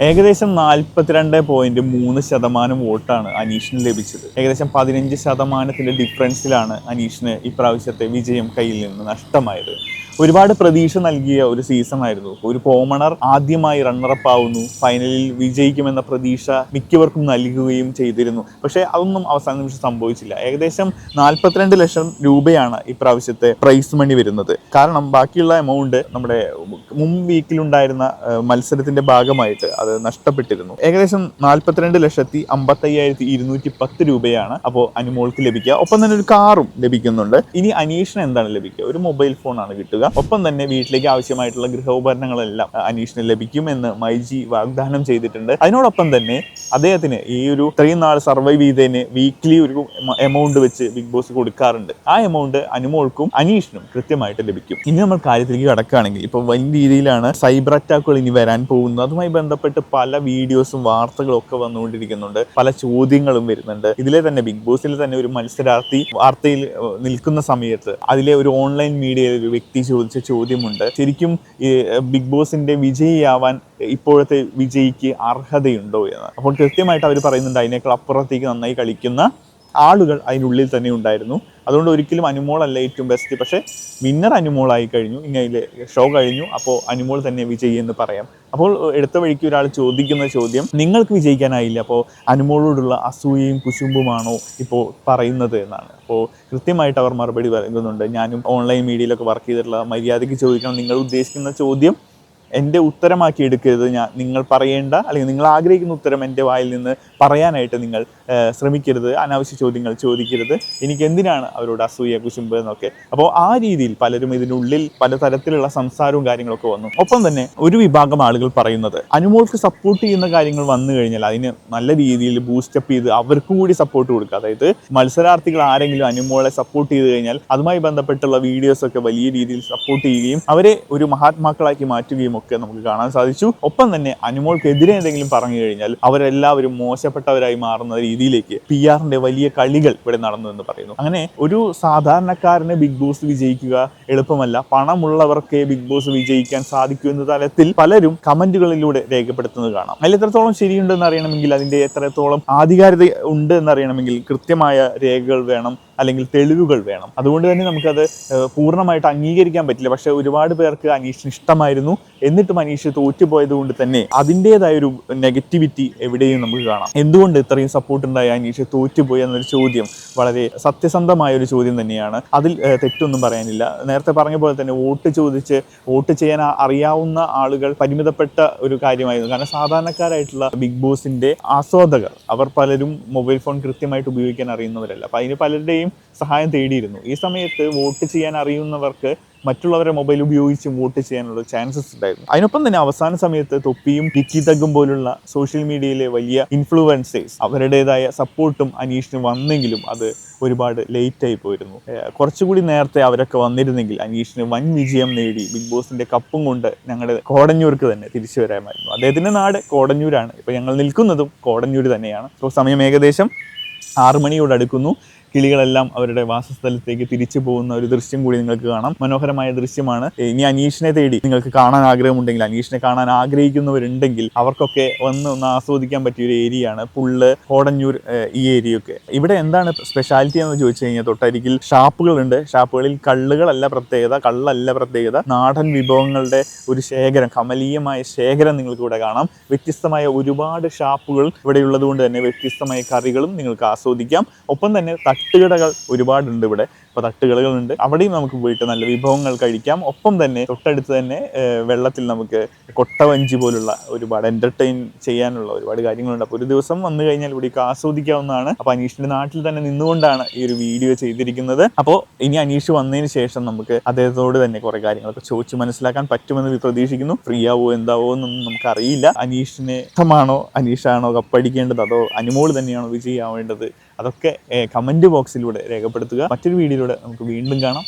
ഏകദേശം നാൽപ്പത്തിരണ്ട് പോയിന്റ് മൂന്ന് ശതമാനം വോട്ടാണ് അനീഷിന് ലഭിച്ചത്. ഏകദേശം പതിനഞ്ച് ശതമാനത്തിന്റെ ഡിഫറൻസിലാണ് അനീഷിന് ഇപ്രാവശ്യത്തെ വിജയം കയ്യിൽ നിന്ന് നഷ്ടമായത്. ഒരുപാട് പ്രതീക്ഷ നൽകിയ ഒരു സീസൺ ആയിരുന്നു. ഒരു കോമണർ ആദ്യമായി റണ്ണറപ്പ് ആവുന്നു ഫൈനലിൽ വിജയിക്കുമെന്ന പ്രതീക്ഷ മിക്കവർക്കും നൽകുകയും ചെയ്തിരുന്നു. പക്ഷേ അതൊന്നും അവസാന നിമിഷം സംഭവിച്ചില്ല. ഏകദേശം നാൽപ്പത്തിരണ്ട് ലക്ഷം രൂപയാണ് ഇപ്രാവശ്യത്തെ പ്രൈസ് മണി വരുന്നത്. കാരണം ബാക്കിയുള്ള എമൗണ്ട് നമ്മുടെ മുൻ വീക്കിലുണ്ടായിരുന്ന മത്സരത്തിന്റെ ഭാഗമായിട്ട് അത് നഷ്ടപ്പെട്ടിരുന്നു. ഏകദേശം നാൽപ്പത്തിരണ്ട് ലക്ഷത്തി അമ്പത്തയ്യായിരത്തി ഇരുന്നൂറ്റി പത്ത് രൂപയാണ് അപ്പോൾ അനുമോൾക്ക് ലഭിക്കുക. ഒപ്പം തന്നെ ഒരു കാറും ലഭിക്കുന്നുണ്ട്. ഇനി അനീഷിന് എന്താണ് ലഭിക്കുക? ഒരു മൊബൈൽ ഫോണാണ് കിട്ടുക. ഒപ്പം തന്നെ വീട്ടിലേക്ക് ആവശ്യമായിട്ടുള്ള ഗൃഹോപകരണങ്ങളെല്ലാം അനീഷിന് ലഭിക്കും എന്ന് മൈജി വാഗ്ദാനം ചെയ്തിട്ടുണ്ട്. അതിനോടൊപ്പം തന്നെ അദ്ദേഹത്തിന് ഈ ഒരു ഇത്രയും നാൾ സർവൈവ് ചെയ്തതിന് വീക്ക്ലി ഒരു എമൗണ്ട് വെച്ച് ബിഗ് ബോസ് കൊടുക്കാറുണ്ട്. ആ എമൗണ്ട് അനുമോൾക്കും അനീഷിനും കൃത്യമായിട്ട് ലഭിക്കും. ഇനി നമ്മൾ കാര്യത്തിലേക്ക് കടക്കുകയാണെങ്കിൽ ഇപ്പോൾ വലിയ രീതിയിലാണ് സൈബർ അറ്റാക്കുകൾ ഇനി വരാൻ പോകുന്നത്. അതുമായി ബന്ധപ്പെട്ട് പല വീഡിയോസും വാർത്തകളും ഒക്കെ വന്നുകൊണ്ടിരിക്കുന്നുണ്ട്. പല ചോദ്യങ്ങളും വരുന്നുണ്ട്. ഇതിലെ തന്നെ ബിഗ് ബോസിൽ തന്നെ ഒരു മത്സരാർത്ഥി വാർത്തയിൽ നിൽക്കുന്ന സമയത്ത് അതിലെ ഒരു ഓൺലൈൻ മീഡിയയിൽ ഒരു വ്യക്തി ചോദിച്ച ചോദ്യമുണ്ട്. ശരിക്കും ബിഗ് ബോസിന്റെ വിജയിയാവാൻ ഇപ്പോഴത്തെ വിജയിക്ക് അർഹതയുണ്ടോ എന്ന്. അപ്പോൾ കൃത്യമായിട്ട് അവർ പറയുന്നുണ്ട് അതിനേക്കാൾ അപ്പുറത്തേക്ക് നന്നായി കളിക്കുന്ന ആളുകൾ അതിനുള്ളിൽ തന്നെ ഉണ്ടായിരുന്നു. അതുകൊണ്ട് ഒരിക്കലും അനുമോളല്ല ഏറ്റവും ബെസ്റ്റ് പക്ഷേ വിന്നർ അനുമോളായി കഴിഞ്ഞു. ഇനി അതിൽ ഷോ കഴിഞ്ഞു. അപ്പോൾ അനുമോൾ തന്നെ വിജയി എന്ന് പറയാം. അപ്പോൾ എടുത്ത വഴിക്ക് ഒരാൾ ചോദിക്കുന്ന ചോദ്യം നിങ്ങൾക്ക് വിജയിക്കാനായില്ല. അപ്പോൾ അനുമോളോടുള്ള അസൂയയും കുശുമ്പുമാണോ ഇപ്പോൾ പറയുന്നത്? എന്നാണ്. അപ്പോൾ കൃത്യമായിട്ട് അവർ മറുപടി പറയുന്നുണ്ട്. ഞാനും ഓൺലൈൻ മീഡിയയിലൊക്കെ വർക്ക് ചെയ്തിട്ടുള്ള മര്യാദയ്ക്ക് ചോദിക്കണം. നിങ്ങൾ ഉദ്ദേശിക്കുന്ന ചോദ്യം എന്റെ ഉത്തരമാക്കി എടുക്കരുത് ഞാൻ നിങ്ങൾ പറയേണ്ട അല്ലെങ്കിൽ നിങ്ങൾ ആഗ്രഹിക്കുന്ന ഉത്തരം എന്റെ വായിൽ നിന്ന് പറയാനായിട്ട് നിങ്ങൾ ശ്രമിക്കരുത് അനാവശ്യ ചോദ്യങ്ങൾ ചോദിക്കരുത്. എനിക്ക് എന്തിനാണ് അവരോട് അസൂയ കുശുമ്പ് എന്നൊക്കെ. അപ്പോൾ ആ രീതിയിൽ പലരും ഇതിനുള്ളിൽ പലതരത്തിലുള്ള സംസാരവും കാര്യങ്ങളൊക്കെ വന്നു. ഒപ്പം തന്നെ ഒരു വിഭാഗം ആളുകൾ പറയുന്നത് അനുമോൾക്ക് സപ്പോർട്ട് ചെയ്യുന്ന കാര്യങ്ങൾ വന്നു കഴിഞ്ഞാൽ അതിന് നല്ല രീതിയിൽ ബൂസ്റ്റപ്പ് ചെയ്ത് അവർക്കും കൂടി സപ്പോർട്ട് കൊടുക്കുക. അതായത് മത്സരാർത്ഥികൾ ആരെങ്കിലും അനുമോളെ സപ്പോർട്ട് ചെയ്ത് കഴിഞ്ഞാൽ അതുമായി ബന്ധപ്പെട്ടുള്ള വീഡിയോസ് ഒക്കെ വലിയ രീതിയിൽ സപ്പോർട്ട് ചെയ്യുകയും അവരെ ഒരു മഹാത്മാക്കളാക്കി മാറ്റുകയും ഒക്കെ നമുക്ക് കാണാൻ സാധിച്ചു. ഒപ്പം തന്നെ അനുമോൾക്കെതിരെ എന്തെങ്കിലും പറഞ്ഞു കഴിഞ്ഞാൽ അവരെല്ലാവരും മോശപ്പെട്ടവരായി മാറുന്ന രീതിയിലേക്ക് പി ആറിന്റെ വലിയ കളികൾ ഇവിടെ നടന്നു എന്ന് പറയുന്നു. അങ്ങനെ ഒരു സാധാരണക്കാരന് ബിഗ് ബോസ് വിജയിക്കുക എളുപ്പമല്ല. പണമുള്ളവർക്ക് ബിഗ് ബോസ് വിജയിക്കാൻ സാധിക്കൂ എന്ന തലത്തിൽ പലരും കമന്റുകളിലൂടെ രേഖപ്പെടുത്തുന്നത് കാണാം. അതിൽ എത്രത്തോളം ശരിയുണ്ടെന്ന് അറിയണമെങ്കിൽ അതിന്റെ എത്രത്തോളം ആധികാരികത ഉണ്ട് എന്നറിയണമെങ്കിൽ കൃത്യമായ രേഖകൾ വേണം അല്ലെങ്കിൽ തെളിവുകൾ വേണം. അതുകൊണ്ട് തന്നെ നമുക്കത് പൂർണമായിട്ട് അംഗീകരിക്കാൻ പറ്റില്ല. പക്ഷെ ഒരുപാട് പേർക്ക് അനീഷിന് ഇഷ്ടമായിരുന്നു. എന്നിട്ടും അനീഷ് തോറ്റുപോയത് കൊണ്ട് തന്നെ അതിന്റെതായ ഒരു നെഗറ്റിവിറ്റി എവിടെയും നമുക്ക് കാണാം. എന്തുകൊണ്ട് ഇത്രയും സപ്പോർട്ട് ഉണ്ടായ അനീഷ് തോറ്റുപോയി എന്നൊരു ചോദ്യം വളരെ സത്യസന്ധമായ ഒരു ചോദ്യം തന്നെയാണ്. അതിൽ തെറ്റൊന്നും പറയാനില്ല. നേരത്തെ പറഞ്ഞ പോലെ തന്നെ വോട്ട് ചോദിച്ച് വോട്ട് ചെയ്യാൻ അറിയാവുന്ന ആളുകൾ പരിമിതപ്പെട്ട ഒരു കാര്യമായിരുന്നു. കാരണം സാധാരണക്കാരായിട്ടുള്ള ബിഗ് ബോസിന്റെ ആസ്വാദകർ അവർ പലരും മൊബൈൽ ഫോൺ കൃത്യമായിട്ട് ഉപയോഗിക്കാൻ അറിയുന്നവരല്ല. അപ്പൊ അതിന് പലരുടെയും സഹായം തേടിയിരുന്നു. ഈ സമയത്ത് വോട്ട് ചെയ്യാൻ അറിയുന്നവർക്ക് മറ്റുള്ളവരെ മൊബൈൽ ഉപയോഗിച്ച് വോട്ട് ചെയ്യാനുള്ള ചാൻസസ് ഉണ്ടായിരുന്നു. അതിനൊപ്പം തന്നെ അവസാന സമയത്ത് തൊപ്പിയും ടിക്കി തഗും പോലുള്ള സോഷ്യൽ മീഡിയയിലെ വലിയ ഇൻഫ്ലുവൻസേഴ്സ് അവരുടേതായ സപ്പോർട്ടും അനീഷിന് വന്നെങ്കിലും അത് ഒരുപാട് ലേറ്റ് ആയി പോയിരുന്നു. കുറച്ചുകൂടി നേരത്തെ അവരൊക്കെ വന്നിരുന്നെങ്കിൽ അനീഷിന് വൻ വിജയം നേടി ബിഗ് ബോസിന്റെ കപ്പും കൊണ്ട് ഞങ്ങളുടെ കോടഞ്ഞൂർക്ക് തന്നെ തിരിച്ചു വരാമായിരുന്നു. അദ്ദേഹത്തിന്റെ നാട് കോടഞ്ഞൂരാണ്. ഇപ്പൊ ഞങ്ങൾ നിൽക്കുന്നതും കോടഞ്ഞൂർ തന്നെയാണ്. സമയം ഏകദേശം ആറുമണിയോട് അടുക്കുന്നു. കിളികളെല്ലാം അവരുടെ വാസസ്ഥലത്തേക്ക് തിരിച്ചു പോകുന്ന ഒരു ദൃശ്യം കൂടി നിങ്ങൾക്ക് കാണാം. മനോഹരമായ ദൃശ്യമാണ്. ഇനി അനീഷിനെ തേടി നിങ്ങൾക്ക് കാണാൻ ആഗ്രഹമുണ്ടെങ്കിൽ അനീഷിനെ കാണാൻ ആഗ്രഹിക്കുന്നവരുണ്ടെങ്കിൽ അവർക്കൊക്കെ ഒന്ന് ഒന്ന് ആസ്വദിക്കാൻ പറ്റിയ ഒരു ഏരിയയാണ് പുള്ള് കോടഞ്ഞൂർ ഈ ഏരിയ ഒക്കെ. ഇവിടെ എന്താണ് സ്പെഷ്യാലിറ്റി എന്ന് ചോദിച്ചു കഴിഞ്ഞാൽ തൊട്ടരികിൽ ഷാപ്പുകളുണ്ട്. ഷാപ്പുകളിൽ കള്ളുകളല്ല പ്രത്യേകത കള്ളല്ല പ്രത്യേകത. നാടൻ വിഭവങ്ങളുടെ ഒരു ശേഖരം കമലീയമായ ശേഖരം നിങ്ങൾക്ക് ഇവിടെ കാണാം. വ്യത്യസ്തമായ ഒരുപാട് ഷാപ്പുകൾ ഇവിടെ ഉള്ളത് കൊണ്ട് തന്നെ വ്യത്യസ്തമായ കറികളും നിങ്ങൾക്ക് ആസ്വദിക്കാം. ഒപ്പം തന്നെ തട്ടുകടകൾ ഒരുപാടുണ്ട് ഇവിടെ. അപ്പോൾ തട്ടുകടകളുണ്ട്. അവിടെയും നമുക്ക് പോയിട്ട് നല്ല വിഭവങ്ങൾ കഴിക്കാം. ഒപ്പം തന്നെ തൊട്ടടുത്ത് തന്നെ വെള്ളത്തിൽ നമുക്ക് കൊട്ടവഞ്ചി പോലുള്ള ഒരുപാട് എന്റർടൈൻ ചെയ്യാനുള്ള ഒരുപാട് കാര്യങ്ങളുണ്ട്. അപ്പോൾ ഒരു ദിവസം വന്നു കഴിഞ്ഞാൽ ഇവിടേക്ക് ആസ്വദിക്കാവുന്നതാണ്. അപ്പോൾ അനീഷിന്റെ നാട്ടിൽ തന്നെ നിന്നുകൊണ്ടാണ് ഈ ഒരു വീഡിയോ ചെയ്തിരിക്കുന്നത്. അപ്പോൾ ഇനി അനീഷ് വന്നതിന് ശേഷം നമുക്ക് അദ്ദേഹത്തോട് തന്നെ കുറെ കാര്യങ്ങളൊക്കെ ചോദിച്ച് മനസ്സിലാക്കാൻ പറ്റുമെന്ന് പ്രതീക്ഷിക്കുന്നു. ഫ്രീ ആവോ എന്താവോ എന്നൊന്നും നമുക്ക് അറിയില്ല അനീഷിനെ ഇഷ്ടമാണോ അനീഷാണോ കപ്പടിക്കേണ്ടത് അതോ അനുമോൾ തന്നെയാണോ വിജയിയാവേണ്ടത് അതൊക്കെ കമന്റ് ബോക്സിലൂടെ രേഖപ്പെടുത്തുക. മറ്റൊരു വീഡിയോയിലൂടെ നമുക്ക് വീണ്ടും കാണാം.